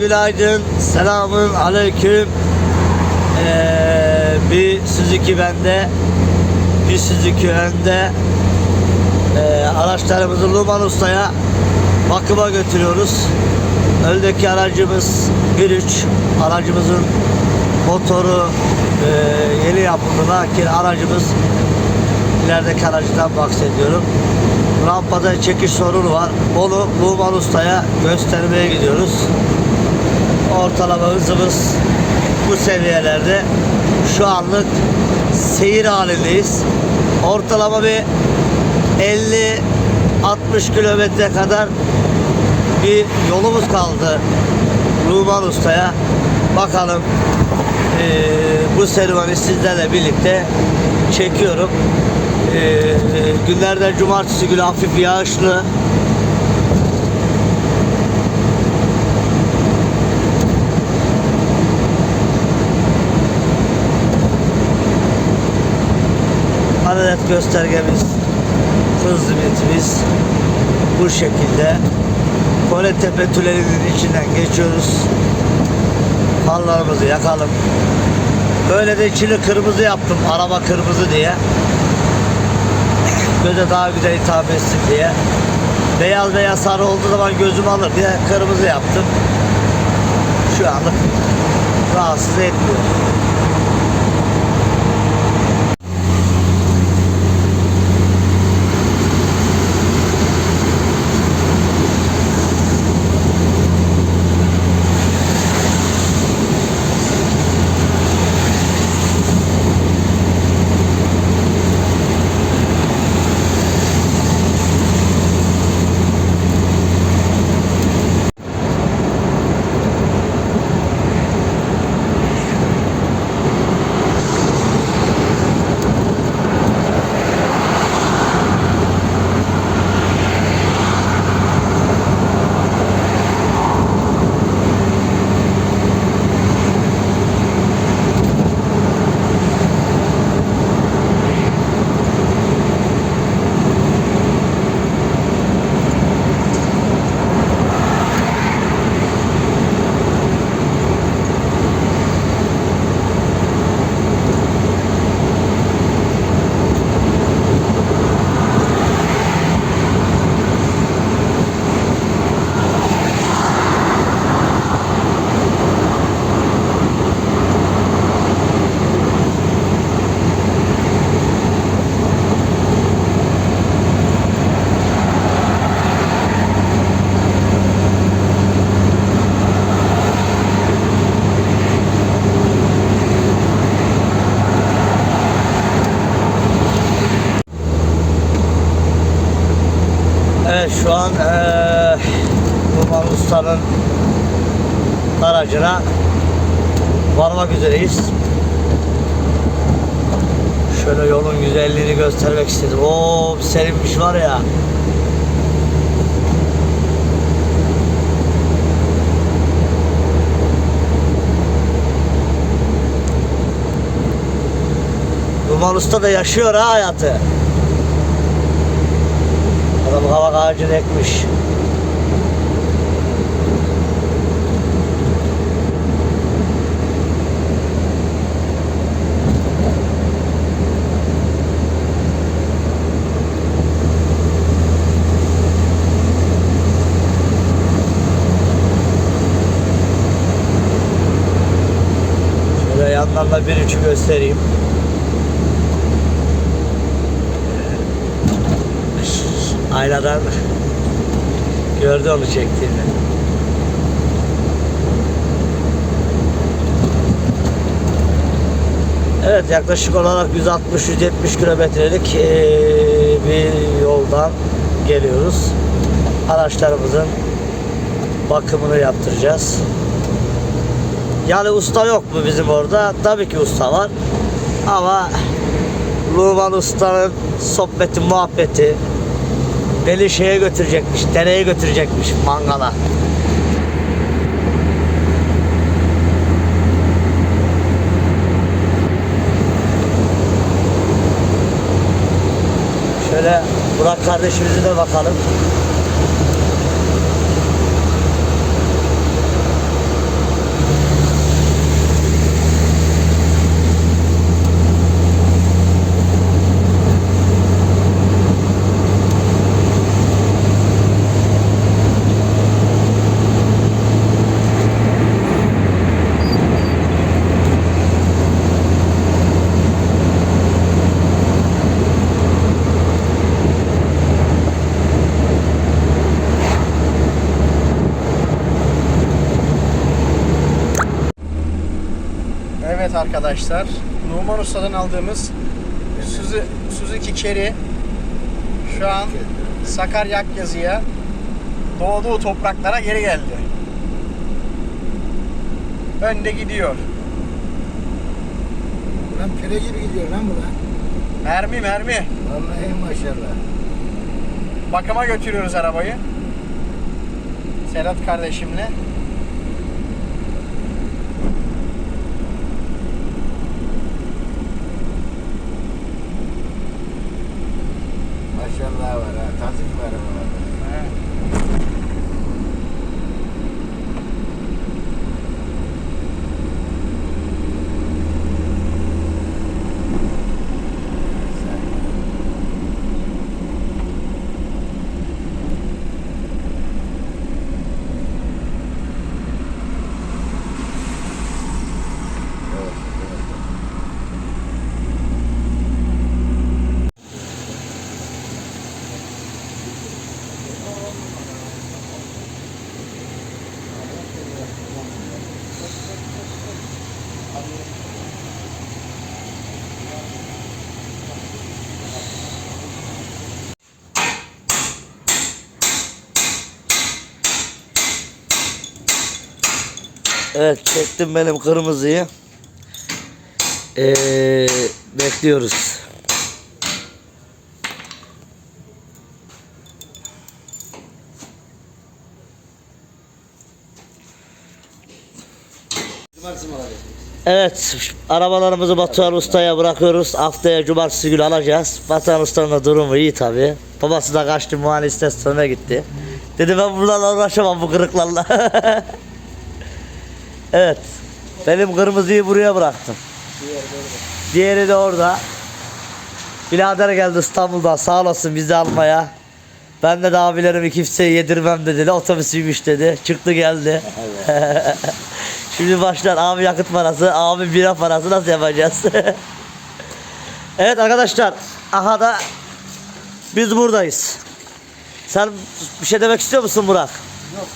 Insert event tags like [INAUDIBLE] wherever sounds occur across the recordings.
Günaydın, selamun aleyküm. Ee, bir Suzuki bende, bir Suzuki önde. Ee, araçlarımızı Luman Usta'ya bakıma götürüyoruz. Öndeki aracımız 1.3, aracımızın motoru e, yeni yapıldı lakin aracımız ilerideki aracından bahsediyorum. Rampada çekiş sorunu var. Onu Luman Usta'ya göstermeye gidiyoruz ortalama hızımız bu seviyelerde. Şu anlık seyir halindeyiz. Ortalama bir 50-60 kilometre kadar bir yolumuz kaldı Ruman Usta'ya. Bakalım eee, bu serüveni sizlerle birlikte çekiyorum. Eee, günlerden cumartesi günü hafif yağışlı. Hararet göstergemiz, hız limitimiz bu şekilde. Koletepe tünelinin içinden geçiyoruz. Farlarımızı yakalım. Böyle de içini kırmızı yaptım. Araba kırmızı diye. Göze daha güzel hitap etsin diye. Beyaz veya sarı olduğu zaman gözüm alır diye kırmızı yaptım. Şu anlık rahatsız etmiyor. Şu an eee Numan Usta'nın aracına varmak üzereyiz. Şöyle yolun güzelliğini göstermek istedim. Oo serinmiş var ya. Numan Usta da yaşıyor ha hayatı. Ağacını ekmiş. Şöyle yandan da bir üçü göstereyim. Aynadan gördü onu çektiğini. Evet yaklaşık olarak 160-170 kilometrelik bir yoldan geliyoruz. Araçlarımızın bakımını yaptıracağız. Yani usta yok mu bizim orada? Tabii ki usta var. Ama Luman Usta'nın sohbeti, muhabbeti beni şeye götürecekmiş, dereye götürecekmiş mangala. Şöyle Burak kardeşimize de bakalım. Arkadaşlar. Numan Usta'dan aldığımız Suzu, Suzuki Carry şu an Sakarya Akyazı'ya doğduğu topraklara geri geldi. Önde gidiyor. Lan pire gibi gidiyor lan bu lan. Mermi mermi. Vallahi maşallah. Bakıma götürüyoruz arabayı. Serhat kardeşimle. Maşallah var ha. Tazik var ama. Evet çektim benim kırmızıyı. Ee, bekliyoruz. Evet, arabalarımızı Batuhan Usta'ya bırakıyoruz. Haftaya cumartesi günü alacağız. Batuhan Usta'nın da durumu iyi tabi. Babası da kaçtı istasyonuna gitti. Dedi ben bunlarla uğraşamam bu kırıklarla. [LAUGHS] evet, benim kırmızıyı buraya bıraktım. Diğeri de orada. Birader geldi İstanbul'dan sağ olasın bizi almaya. Ben de, de abilerimi kimseye yedirmem dedi. Otobüsüymüş dedi. Çıktı geldi. [LAUGHS] Şimdi başlar abi yakıt parası, abi bira parası nasıl yapacağız? [LAUGHS] evet arkadaşlar. Aha da biz buradayız. Sen bir şey demek istiyor musun Burak? Yok.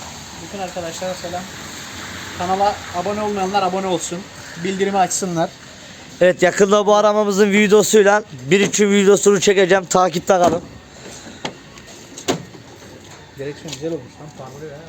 Bütün arkadaşlara selam. Kanala abone olmayanlar abone olsun. Bildirimi açsınlar. Evet yakında bu aramamızın videosuyla bir iki videosunu çekeceğim. Takipte kalın. Direksiyon güzel olmuş lan parlıyor ya.